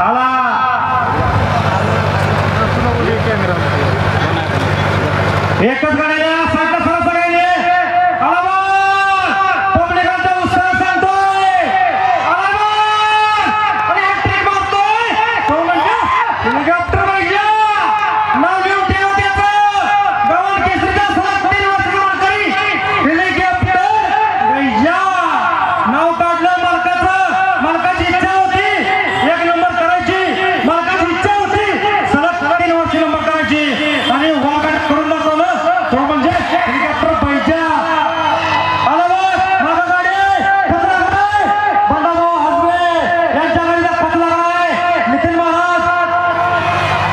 आला. एकच गाड्या साठला सरा सगळ्यांनी आला बा पब्लिकांचा उत्साह सांगतोय आला बा आणि हॅट्रिक मारतोय तो म्हणजे हेलिकॉप्टर पाहिजे नाव लिहून ठेवा त्याचं गव्हाण केसरीचा सलग तीन वर्ष मानकरी हेलिकॉप्टर भैया नाव काढलं मालकाचं मालकाची इच्छा होती एक नंबर करायची मालकाची इच्छा होती सलग तीन वर्ष नंबर करायची आणि वागाड करून दाखवलं तो म्हणजे हेलिकॉप्टर पाहिजे आला बघ, मागं गाडी, कचरा गाडी, बंडाभाऊ हसबे, यांच्या गाडीला कचरा गाडी, नितीन महाराज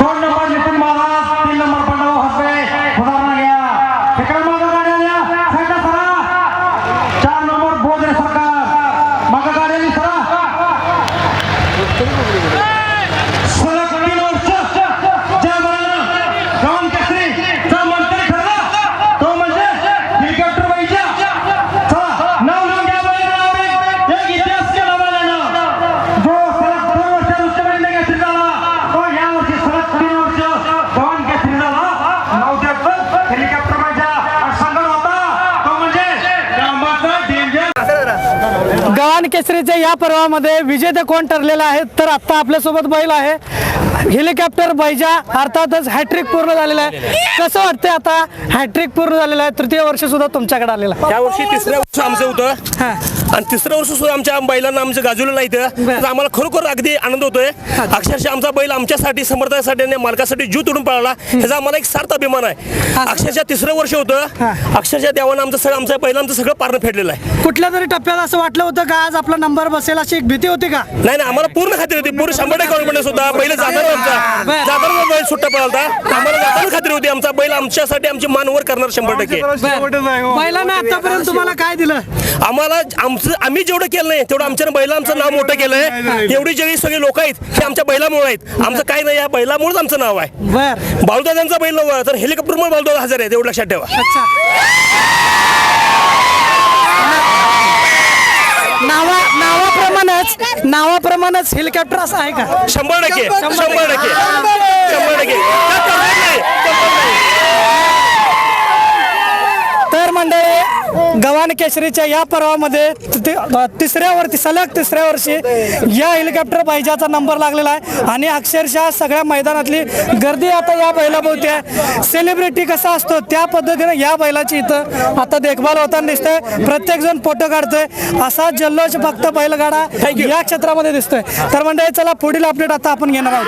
दोन नंबर नितीन महाराज तीन नंबर बंडाभाऊ हसबे उदाहरण घ्या तिकडे मागं गाड्या द्या साईडला सरा चार नंबर बोधरे सरकार मागं गाडी आली सरा सलग तीन वर्ष ज्या बळानं गावन केसरीचा मंत्री ठरला तो म्हणजे हेलिकॉप्टर पाहिजे चला नाव लिहून घ्या बैलाचं नाव एक- एक इतिहास केला बैलानं जो सलग दोन वर्ष रुस्तमेंढे केसरी झाला तो या वर्षी सलग तीन वर्ष गावन केसरी झाला नाव त्याचं हेलिकॉप्टर पाहिजे आणि संघ होता तो म्हणजे कामाचा डेंजर गव्हाण केसरीच्या या पर्वामध्ये विजेते कोण ठरलेले आहेत? तर आत्ता आपल्यासोबत बैल आहे. हेलिकॉप्टर बैजा अर्थातच हॅट्रिक पूर्ण झालेलं आहे. कसं वाटतंय आता? हॅट्रिक पूर्ण झालेलं आहे. तृतीय वर्ष सुद्धा तुमच्याकडे आलेलं आहे. या वर्षी तिसऱ्या वर्ष आमचं होतं. आणि तिसऱ्या वर्ष सुद्धा आमच्या बैलांना आमचं गाजवलं नाही. तर आम्हाला खरोखर अगदी आनंद होतोय. अक्षरशः आमचा बैल आमच्यासाठी समर्थासाठी आणि मालकासाठी जीव तोडून पळाला. ह्याचा आम्हाला एक सार्थ अभिमान आहे. अक्षरशः तिसरं वर्ष होतं. अक्षरशः देवानं आमचं सगळं आमच्या बैलांचं सगळं पारणं फेडलेलं आहे. कुठल्या तरी टप्प्यात असं वाटलं होतं का आज आपला नंबर बसेल अशी एक भीती होती का? नाही नाही आम्हाला पूर्ण खात्री होती. पूर्ण शंभर टक्के गव्हर्नमेंट सुद्धा बैल जाताना आमचा. जाताना बैल सुट्टा पळालता. आम्हाला जाताना खात्री होती. आमचा बैल आमच्यासाठी आमची मानवर करणार शंभर टक्के. बैलानं आतापर्यंत तुम्हाला काय दिलं? आम्हाला आमचं आम्ही जेवढं केलं नाही तेवढं आमच्या बैला आमचं नाव मोठं केलंय. एवढी जेवढी सगळी लोक आहेत हे आमच्या बैलामुळे आहेत. आमचं काय नाही या बैलामुळेच आमचं नाव आहे. बर. बाळूदादांचा बैल नव्हता तर हेलिकॉप्टरमुळे बाळूदादा हजर आहे एवढं लक्षात ठेवा. अच्छा. नावा नावाप्रमाणेच नावाप्रमाणेच हेलिकॉप्टर असं आहे का? शंभर टक्के शंभर टक्के. शंभर टक्के त्यात तफावत नाही, तफावत नाही. तर गव्हाण केसरीच्या या पर्वामध्ये तिसऱ्या वर्षी सलग तिसऱ्या वर्षी या हेलिकॉप्टर पाहिजाचा नंबर लागलेला आहे. आणि अक्षरशः सगळ्या मैदानातली गर्दी आता या बैलाभोवती आहे. सेलिब्रिटी कसा असतो त्या पद्धतीने या बैलाची इथं आता देखभाल होताना दिसतंय. प्रत्येक जण फोटो काढतोय. असा जल्लोष फक्त बैलगाडा या क्षेत्रामध्ये दिसतोय. तर मंडळी चला पुढील अपडेट आता आपण घेणार आहोत.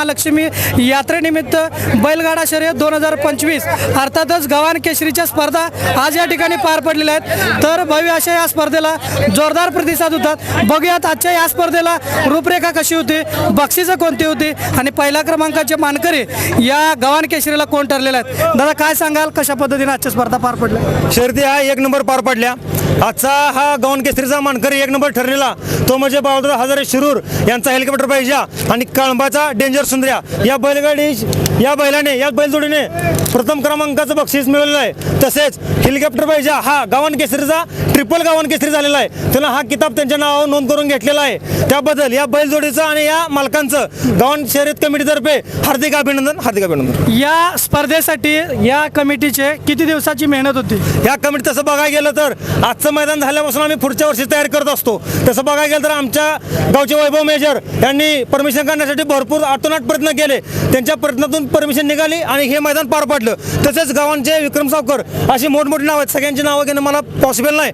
महालक्ष्मी यात्रेनिमित्त बैलगाडा शर्यत दोन हजार पंचवीस अर्थातच गव्हाण केशरीच्या स्पर्धा आज या ठिकाणी पार पडलेल्या आहेत. तर भव्य अशा या स्पर्धेला जोरदार प्रतिसाद होतात बघूयात आजच्या या स्पर्धेला रूपरेखा कशी होती बक्षिसं कोणती होती आणि पहिल्या क्रमांकाचे मानकरी या गव्हाण केशरीला कोण ठरलेले आहेत? दादा काय सांगाल? कशा पद्धतीने आजच्या स्पर्धा पार पडल्या? शर्यती हा एक नंबर पार पडल्या. आजचा हा गवन केसरीचा मानकरी एक नंबर ठरलेला तो म्हणजे बाळूदादा हजारे शिरूर यांचा हेलिकॉप्टर पाहिजे. आणि कळंबाचा डेंजर सुंदर्या. या बैलगाडी या बैलाने या बैलजोडीने प्रथम क्रमांकाचं बक्षीस मिळवलेलं आहे. तसेच हेलिकॉप्टर पाहिजे हा गावन केसरीचा ट्रिपल गावन केसरी झालेला आहे. त्यानं हा किताब त्यांच्या नावावर नोंद करून घेतलेला आहे. त्याबद्दल या बैलजोडीचं आणि या मालकांचं गावन शर्यत कमिटीतर्फे हार्दिक अभिनंदन हार्दिक अभिनंदन. या स्पर्धेसाठी या कमिटीचे किती दिवसाची मेहनत होती? या कमिटी तसं बघायला गेलं तर आजचं मैदान झाल्यापासून आम्ही पुढच्या वर्षी तयार करत असतो. तसं बघायला गेलं तर आमच्या गावचे वैभव मेजर यांनी परमिशन काढण्यासाठी भरपूर आतोनाट प्रयत्न केले. त्यांच्या प्रयत्नातून परमिशन निघाली आणि हे मैदान पार पाडलं. तसेच गावांचे विक्रम सावकर अशी मोठमोठी नावं आहेत. सगळ्यांची नावं घेणं मला पॉसिबल नाही.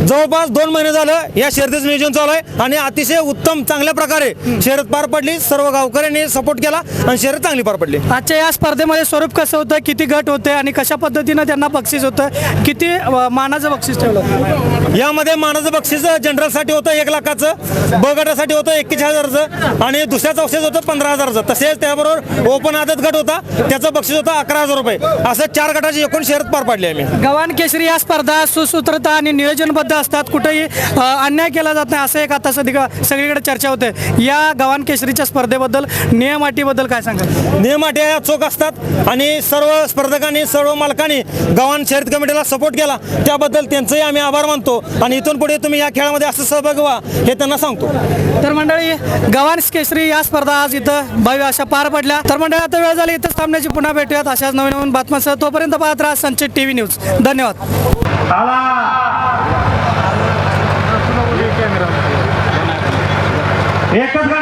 जवळपास दोन महिने झालं या शर्यतीचं नियोजन चालू आहे आणि अतिशय उत्तम चांगल्या प्रकारे शर्यत पार पडली सर्व गावकऱ्यांनी सपोर्ट केला आणि शर्यत चांगली पार पडली. आजच्या या स्पर्धेमध्ये स्वरूप कसं होतं किती गट होते आणि कशा पद्धतीनं त्यांना बक्षीस होतं किती मानाचं बक्षीस ठेवलं? यामध्ये मानाचं बक्षीस जनरलसाठी होतं एक लाखाचं ब गटासाठी होतं एकवीस हजाराचं आणि दुसऱ्याचं बक्षीस होतं पंधरा हजाराचं. तसेच त्याबरोबर ओपन आदत गट होता त्याचं बक्षीस होतं अकरा हजार रुपये. असं चार गटाची एकूण शर्यत पार पाडली आम्ही. गव्हाण केसरी या स्पर्धा सुसूत्रता आणि नियोजनबद्ध असतात कुठेही अन्याय केला जात नाही असं एक आता सध्या सगळीकडे चर्चा होते. या गव्हाण केसरीच्या स्पर्धेबद्दल नियम अटीबद्दल काय सांगाल? नियम अटी या चोख असतात आणि सर्व स्पर्धकांनी सर्व मालकांनी गावान शर्यत कमिटीला सपोर्ट केला. त्याबद्दल त्यांचंही आम्ही आभार मानतो आणि इथून पुढे तुम्ही या खेळामध्ये असं सहभागी व्हा हे त्यांना सांगतो. तर मंडळी गव्हाण केसरी या स्पर्धा आज इथं भव्य अशा पार पडल्या. तर मंडळी आता वेळ झाली इथंच थांबण्याची पुन्हा भेटूयात. अशाच नवीन नवीन बातम्यांसह तोपर्यंत पाहत राहा संचित टीव्ही न्यूज. धन्यवाद. एकच गाड्या